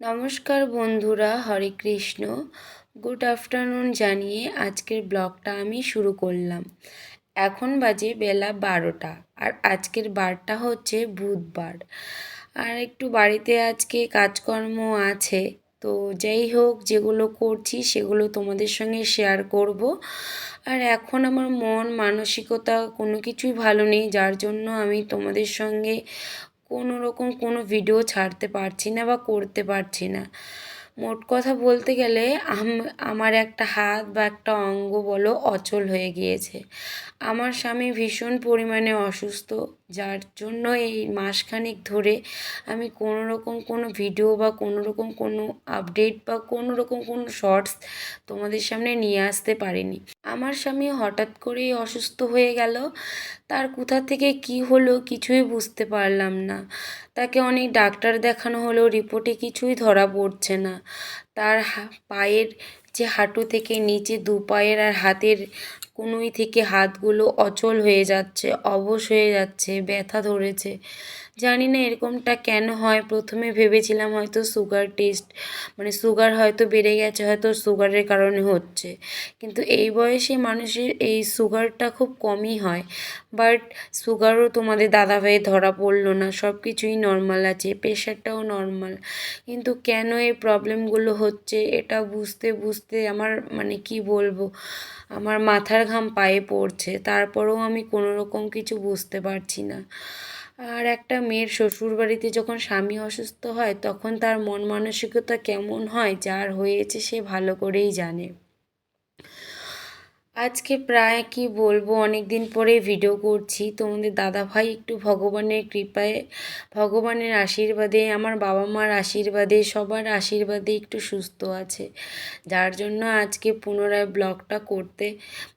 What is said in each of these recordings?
নমস্কার বন্ধুরা, হরে Krishna. Good afternoon জানিয়ে আজকের ব্লগটা আমি শুরু করলাম। এখন বাজে বেলা বারোটা আর আজকের বারটা হচ্ছে বুধবার। আর একটু বাড়িতে আজকে কাজকর্ম আছে, তো যাই হোক, যেগুলো করছি সেগুলো তোমাদের সঙ্গে শেয়ার করব। আর এখন আমার মন, মানসিকতা কোনো কিছুই ভালো নেই, যার জন্য আমি তোমাদের সঙ্গে কোনো রকম কোনো ভিডিও ছাড়তে পারছি না বা করতে পারছি না। মোট কথা বলতে গেলে আমার একটা হাত বা একটা অঙ্গ বলো অচল হয়ে গিয়েছে। আমার স্বামী ভীষণ পরিমাণে অসুস্থ, যার জন্য এই মাসখানেক ধরে আমি কোনো রকম কোনো ভিডিও বা কোনো রকম কোনো আপডেট বা কোনো রকম কোনো শর্টস তোমাদের সামনে নিয়ে আসতে পারিনি। আমার স্বামী হঠাৎ করেই অসুস্থ হয়ে গেল। তার কোথা থেকে কি হলো কিছুই বুঝতে পারলাম না। তাকে অনেক ডাক্তার দেখানো হলেও রিপোর্টে কিছুই ধরা পড়ছে না। তার পায়ের যে হাঁটু থেকে নিচে দু পায়ের আর হাতের কনুই থেকে হাতগুলো অচল হয়ে যাচ্ছে, অবশ হয়ে যাচ্ছে, ব্যথা ধরেছে। জানি না এরকমটা কেন হয়, প্রথমে ভেবেছিলাম হয়তো সুগার টেস্ট মানে সুগার হয়তো বেড়ে গেছে, হয়তো সুগারের কারণে হচ্ছে। কিন্তু এই বয়সে মানুষের এই সুগারটা খুব কমই হয়। বাট সুগারও তোমাদের দাদাভাইয়ের ধরা পড়ল না সব কিছুই নর্মাল আছে, প্রেশারটাও নর্মাল। কিন্তু কেন এই প্রবলেমগুলো হচ্ছে, এটা বুঝতে বুঝতে আমার মানে কি বলব, আমার মাথার ঘাম পায়ে পড়ছে। তারপরেও আমি কোনো রকম কিছু বুঝতে পারছি না। আর একটা মেয়ের শ্বশুর বাড়িতে যখন স্বামী অসুস্থ হয়, তখন তার মন মানসিকতা কেমন হয়, যার হয়েছে সে ভালো করেই জানে। আজকে প্রায় কি বলব অনেক দিন পরে ভিডিও করছি। তোমাদের দাদা ভাই একটু ভগবানের কৃপায়, ভগবানের আশীর্বাদে, আমার বাবা মার আশীর্বাদে, সবার আশীর্বাদে একটু সুস্থ আছে। যার জন্য আজকে পুনরায় ব্লগটা করতে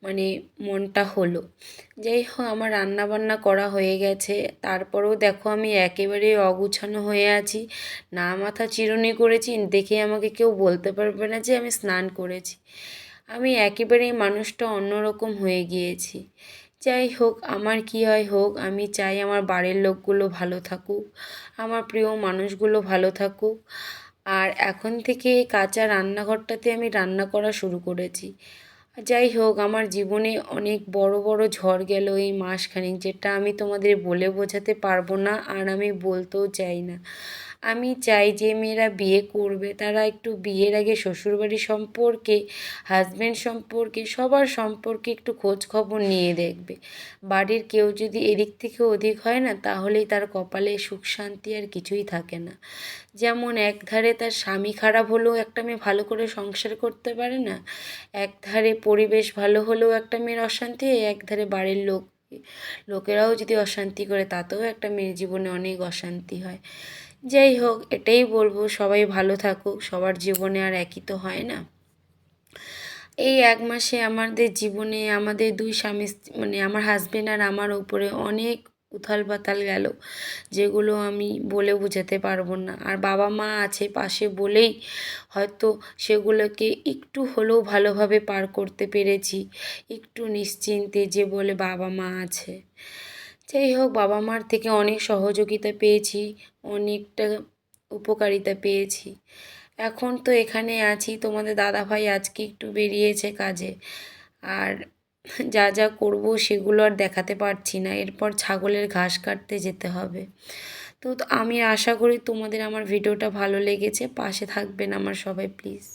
মানে মনটা হলো। যাই হোক, আমার রান্না বান্না করা হয়ে গেছে। তারপরেও দেখো আমি একেবারে অগুছানো হয়ে আছি। না মাথা চিরুনি করেছি, দেখে আমাকে কেউ বলতে পারবে না যে আমি স্নান করেছি। আমি একেবারেই মানুষটা অন্যরকম হয়ে গিয়েছি। যাই হোক, আমার কী হয় হোক, আমি চাই আমার বাড়ির লোকগুলো ভালো থাকুক, আমার প্রিয় মানুষগুলো ভালো থাকুক। আর এখন থেকে কাঁচা রান্নাঘরটাতে আমি রান্না করা শুরু করেছি। যাই হোক, আমার জীবনে অনেক বড় বড় ঝড় গেল এই মাসখানেক, যেটা আমি তোমাদের বলে বোঝাতে পারব না, আর আমি বলতেও চাই না। আমি চাই যে মেয়েরা বিয়ে করবে, তারা একটু বিয়ের আগে শ্বশুরবাড়ি সম্পর্কে হাজব্যান্ড সম্পর্কে, সবার সম্পর্কে একটু খোঁজ খবর নিয়ে দেখবে। বাড়ির কেউ যদি এদিক থেকে অধিক হয় না, তাহলেই তার কপালে সুখ শান্তি আর কিছুই থাকে না। যেমন এক ধারে তার স্বামী খারাপ হলেও একটা মেয়ে ভালো করে সংসার করতে পারে না এক ধারে পরিবেশ ভালো হলেও একটা মেয়ের অশান্তি এক ধারে বাড়ির লোক, লোকেরাও যদি অশান্তি করে, তাতেও একটা মেয়ের জীবনে অনেক অশান্তি হয়। যাই হোক, এটাই বলব, সবাই ভালো থাকুক, সবার জীবনে আর একই তো হয় না। এই এক মাসে আমাদের জীবনে আমাদের দুই স্বামী মানে আমার হাজব্যান্ড আর আমার উপরে অনেক উথাল পাতাল গেল, যেগুলো আমি বলে বোঝাতে পারব না। আর বাবা মা আছে পাশে বলেই হয়তো সেগুলোকে একটু হলেও ভালোভাবে পার করতে পেরেছি, একটু নিশ্চিন্তে যে বলে বাবা মা আছে। যাই হোক বাবা মার থেকে অনেক সহযোগিতা পেয়েছি, অনেকটা উপকারিতা পেয়েছি। এখন তো এখানে আছি, তোমাদের দাদা ভাই আজকে একটু বেরিয়েছে কাজে। আর যা যা করব সেগুলো আর দেখাতে পারছি না, এরপর ছাগলের ঘাস কাটতে যেতে হবে। তো আমি আশা করি তোমাদের আমার ভিডিওটা ভালো লেগেছে, পাশে থাকবেন আমার সবাই, প্লিজ।